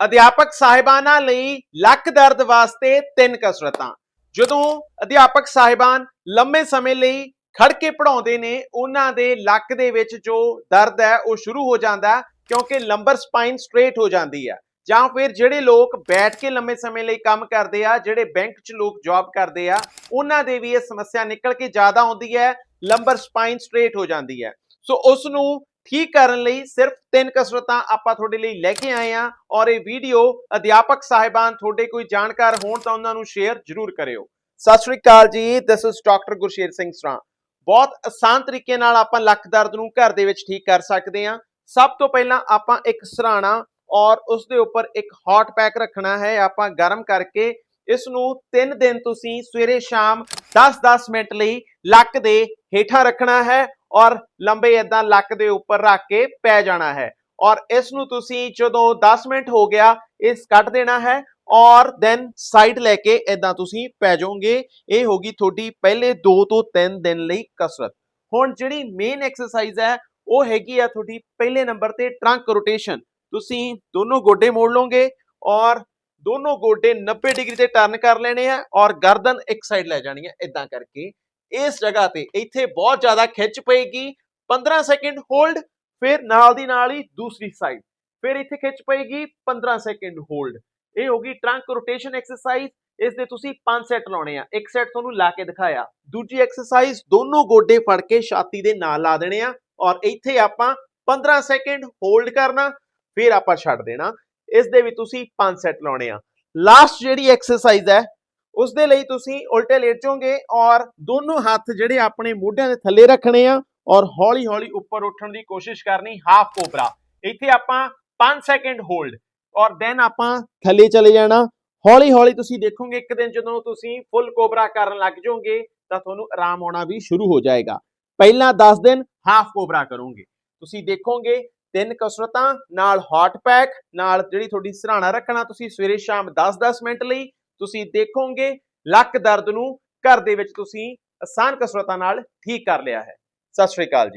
ਅਧਿਆਪਕ ਸਾਹਿਬਾਨਾਂ ਲਈ ਲੱਕ ਦਰਦ ਵਾਸਤੇ ਤਿੰਨ ਕਸਰਤਾਂ। ਜਦੋਂ ਅਧਿਆਪਕ ਸਾਹਿਬਾਨ ਲੰਮੇ ਸਮੇਂ ਲਈ ਖੜ ਕੇ ਪੜਾਉਂਦੇ ਨੇ, ਉਹਨਾਂ ਦੇ ਲੱਕ ਦੇ ਵਿੱਚ ਜੋ ਦਰਦ ਹੈ, ਉਹ ਸ਼ੁਰੂ ਹੋ ਜਾਂਦਾ ਕਿਉਂਕਿ ਲੰਬਰ ਸਪਾਈਨ ਸਟ੍ਰੇਟ ਹੋ ਜਾਂਦੀ ਹੈ। ਜਾਂ ਫਿਰ ਜਿਹੜੇ ਲੋਕ ਬੈਠ ਕੇ ਲੰਮੇ ਸਮੇਂ ਲਈ ਕੰਮ ਕਰਦੇ ਆ, ਜਿਹੜੇ ਬੈਂਕ 'ਚ ਲੋਕ ਜੌਬ ਕਰਦੇ ਆ, ਉਹਨਾਂ ਦੇ ਵੀ ਇਹ ਸਮੱਸਿਆ ਨਿਕਲ ਕੇ ਜ਼ਿਆਦਾ ਆਉਂਦੀ ਹੈ, ਲੰਬਰ ਸਪਾਈਨ ਸਟ੍ਰੇਟ ਹੋ ਜਾਂਦੀ ਹੈ। ਸੋ ਉਸ ਨੂੰ ਠੀਕ ਕਰਨ ਲਈ ਸਿਰਫ ਤਿੰਨ ਕਸਰਤਾਂ ਆਪਾਂ ਤੁਹਾਡੇ ਲਈ ਲੈ ਕੇ ਆਏ ਆ ਔਰ ਇਹ ਵੀਡੀਓ ਅਧਿਆਪਕ ਸਾਹਿਬਾਨ ਤੁਹਾਡੇ ਕੋਈ ਜਾਣਕਾਰ ਹੋਣ ਤਾਂ ਉਹਨਾਂ ਨੂੰ ਸ਼ੇਅਰ ਜ਼ਰੂਰ ਕਰਿਓ। ਸਤਿ ਸ਼੍ਰੀ ਅਕਾਲ ਜੀ this is doctor Gursher Singh Sran. ਬਹੁਤ ਆਸਾਨ ਤਰੀਕੇ ਨਾਲ ਆਪਾਂ ਲੱਕ ਦਰਦ ਨੂੰ ਘਰ ਦੇ ਵਿੱਚ ਠੀਕ ਕਰ ਸਕਦੇ ਹਾਂ। ਸਭ ਤੋਂ ਪਹਿਲਾਂ ਆਪਾਂ ਇੱਕ ਸਰਾਣਾ ਔਰ ਉਸ ਦੇ ਉੱਪਰ ਇੱਕ ਹੌਟ ਪੈਕ ਰੱਖਣਾ ਹੈ। ਆਪਾਂ ਗਰਮ ਕਰਕੇ ਇਸ ਨੂੰ 3 ਦਿਨ ਤੁਸੀਂ ਸਵੇਰੇ ਸ਼ਾਮ 10-10 ਮਿੰਟ ਲਈ ਲੱਕ ਦੇ ਹੇਠਾਂ ਰੱਖਣਾ ਹੈ ਔਰ ਲੰਬੇ ਇਦਾਂ ਲੱਕ ਦੇ ਉੱਪਰ ਰੱਖ ਕੇ ਪੈ ਜਾਣਾ ਹੈ। ਔਰ ਇਸ ਨੂੰ ਤੁਸੀਂ ਜਦੋਂ 10 ਮਿੰਟ ਹੋ ਗਿਆ, ਇਸ ਕੱਟ ਦੇਣਾ ਹੈ ਔਰ ਦੈਨ ਸਾਈਡ ਲੈ ਕੇ ਇਦਾਂ ਤੁਸੀਂ ਪੈ ਜਾਓਗੇ। ਇਹ ਹੋਗੀ ਤੁਹਾਡੀ ਪਹਿਲੇ 2 ਤੋਂ 3 ਦਿਨ ਲਈ ਕਸਰਤ। ਹੁਣ ਜਿਹੜੀ ਮੇਨ ਐਕਸਰਸਾਈਜ਼ ਹੈ, ਉਹ ਹੈਗੀ ਆ ਤੁਹਾਡੀ ਪਹਿਲੇ ਨੰਬਰ ਤੇ ਟਰੰਕ ਰੋਟੇਸ਼ਨ ਤੁਸੀਂ ਦੋਨੋਂ ਗੋਡੇ ਮੋੜ ਲਓਗੇ ਔਰ ਦੋਨੋਂ ਗੋਡੇ 90 ਡਿਗਰੀ ਤੇ ਟਰਨ ਕਰ ਲੈਣੇ ਆ ਔਰ ਗਰਦਨ ਇੱਕ ਸਾਈਡ ਲੈ ਜਾਣੀ ਹੈ ਇਦਾਂ ਕਰਕੇ। ਇਸ ਜਗ੍ਹਾ ਤੇ ਇੱਥੇ ਬਹੁਤ ਜ਼ਿਆਦਾ ਖਿੱਚ ਪਏਗੀ। 15 ਸੈਕਿੰਡ ਹੋਲਡ, ਫਿਰ ਨਾਲ ਦੀ ਨਾਲ ਹੀ ਦੂਸਰੀ ਸਾਈਡ ਫਿਰ ਇੱਥੇ ਖਿੱਚ ਪਏਗੀ 15 ਸੈਕਿੰਡ ਹੋਲਡ। ਇਹ ਹੋ ਗਈ ਟਰੰਕ ਰੋਟੇਸ਼ਨ ਐਕਸਰਸਾਈਜ਼ ਇਸ ਦੇ ਤੁਸੀਂ 5 ਸੈਟ ਲਾਉਣੇ ਆ। ਇੱਕ ਸੈਟ ਤੁਹਾਨੂੰ ਲਾ ਕੇ ਦਿਖਾਇਆ। ਦੂਜੀ ਐਕਸਰਸਾਈਜ਼ ਦੋਨੋਂ ਗੋਡੇ ਫੜ ਕੇ ਛਾਤੀ ਦੇ ਨਾਲ ਲਾ ਦੇਣੇ ਆ। ਔਰ ਇੱਥੇ ਆਪਾਂ 15 ਸੈਕਿੰਡ ਹੋਲਡ ਕਰਨਾ, ਫਿਰ ਆਪਾਂ ਛੱਡ ਦੇਣਾ। ਇਸ ਦੇ ਵੀ ਤੁਸੀਂ ਪੰਜ ਸੈਟ ਲਾਉਣੇ ਆ। ਲਾਸਟ ਜਿਹੜੀ ਐਕਸਰਸਾਈਜ਼ ਹੈ ਉਸ ਦੇ ਲਈ ਤੁਸੀਂ ਉਲਟੇ ਲੇਟ ਜਾਓਗੇ ਔਰ ਦੋਨੋਂ ਹੱਥ ਜਿਹੜੇ ਆਪਣੇ ਮੋਢਿਆਂ ਦੇ ਥੱਲੇ ਰੱਖਣੇ ਆ ਔਰ ਹੌਲੀ ਹੌਲੀ ਉੱਪਰ ਉੱਠਣ ਦੀ ਕੋਸ਼ਿਸ਼ ਕਰਨੀ ਹਾਫ ਕੋਬਰਾ ਇੱਥੇ ਆਪਾਂ 5 ਸੈਕਿੰਡ ਹੋਲਡ ਔਰ ਦੈਨ ਆਪਾਂ ਥੱਲੇ ਚਲੇ ਜਾਣਾ। ਹੌਲੀ ਹੌਲੀ ਤੁਸੀਂ ਦੇਖੋਗੇ ਇੱਕ ਦਿਨ ਜਦੋਂ ਤੁਸੀਂ ਫੁੱਲ ਕੋਬਰਾ ਕਰਨ ਲੱਗ ਜਾਓਗੇ ਤਾਂ ਤੁਹਾਨੂੰ ਆਰਾਮ ਆਉਣਾ ਵੀ ਸ਼ੁਰੂ ਹੋ ਜਾਏਗਾ। ਪਹਿਲਾਂ 10 ਦਿਨ ਹਾਫ ਕੋਬਰਾ ਕਰੋਗੇ। ਤੁਸੀਂ ਦੇਖੋਗੇ ਤਿੰਨ ਕਸਰਤਾਂ, ਨਾਲ ਹੌਟ ਪੈਕ ਨਾਲ ਜਿਹੜੀ ਤੁਹਾਡੀ ਸਰਾਣਾ ਰੱਖਣਾ ਤੁਸੀਂ ਸਵੇਰੇ ਸ਼ਾਮ 10-10 ਮਿੰਟ ਲਈ ਤੁਸੀਂ ਦੇਖੋਗੇ, ਲੱਕ ਦਰਦ ਨੂੰ ਘਰ ਦੇ ਵਿੱਚ ਤੁਸੀਂ ਆਸਾਨ ਕਸਰਤਾਂ ਨਾਲ ਠੀਕ ਕਰ ਲਿਆ ਹੈ। ਸਤਿ ਸ਼੍ਰੀ ਅਕਾਲ ਜੀ।